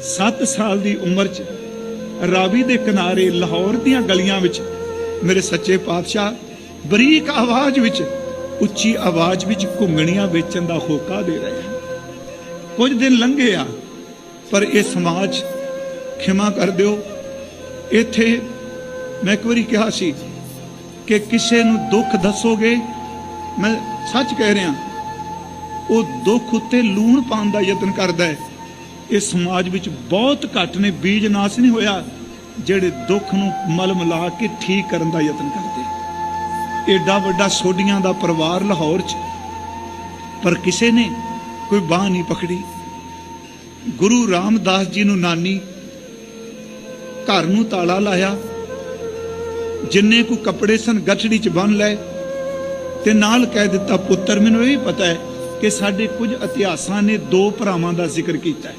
7 ਸਾਲ ਦੀ ਉਮਰ 'ਚ ਰਾਵੀ ਦੇ ਕਿਨਾਰੇ ਲਾਹੌਰ ਦੀਆਂ ਗਲੀਆਂ ਵਿੱਚ ਮੇਰੇ ਸੱਚੇ ਪਾਤਸ਼ਾਹ ਬਰੀਕ ਆਵਾਜ਼ ਵਿੱਚ ਉੱਚੀ ਆਵਾਜ਼ ਵਿੱਚ ਘੁੰਗਣੀਆਂ ਵੇਚਣ ਦਾ ਹੋਕਾ ਦੇ ਰਹੇ ਹਨ। ਕੁਝ ਦਿਨ ਲੰਘੇ ਆ, ਪਰ ਇਹ ਸਮਾਜ ਖਿਮਾ ਕਰ ਦਿਓ। ਇੱਥੇ ਮੈਂ ਇੱਕ ਵਾਰੀ ਕਿਹਾ ਸੀ ਕਿ ਕਿਸੇ ਨੂੰ ਦੁੱਖ ਦੱਸੋਗੇ, ਮੈਂ ਸੱਚ ਕਹਿ ਰਿਹਾ, ਉਹ ਦੁੱਖ ਉੱਤੇ ਲੂਣ ਪਾਉਣ ਦਾ ਯਤਨ ਕਰਦਾ ਹੈ। ਇਹ ਸਮਾਜ ਵਿੱਚ ਬਹੁਤ ਘੱਟ ਨੇ, ਬੀਜ ਨਾਸ ਨਹੀਂ ਹੋਇਆ, ਜਿਹੜੇ ਦੁੱਖ ਨੂੰ ਮਲ ਮਿਲਾ ਕੇ ਠੀਕ ਕਰਨ ਦਾ ਯਤਨ ਕਰਦੇ। ਏਡਾ ਵੱਡਾ ਸੋਡੀਆਂ ਦਾ ਪਰਿਵਾਰ ਲਾਹੌਰ 'ਚ, ਪਰ ਕਿਸੇ ਨੇ ਕੋਈ ਬਾਹ ਨਹੀਂ ਪਕੜੀ। ਗੁਰੂ ਰਾਮਦਾਸ ਜੀ ਨੂੰ ਨਾਨੀ ਘਰ ਨੂੰ ਤਾਲਾ ਲਾਇਆ। ਜਿੰਨੇ ਕੋ ਕੱਪੜੇ ਸਨ, ਗੱਠੜੀ 'ਚ ਬੰਨ ਲਏ ਤੇ ਨਾਲ ਕਹਿ ਦਿੱਤਾ, ਪੁੱਤਰ, ਮੈਨੂੰ ਇਹ ਵੀ ਪਤਾ ਹੈ ਕਿ ਸਾਡੇ ਕੁਝ ਇਤਿਹਾਸਾਂ ਨੇ ਦੋ ਭਰਾਵਾਂ ਦਾ ਜ਼ਿਕਰ ਕੀਤਾ ਹੈ।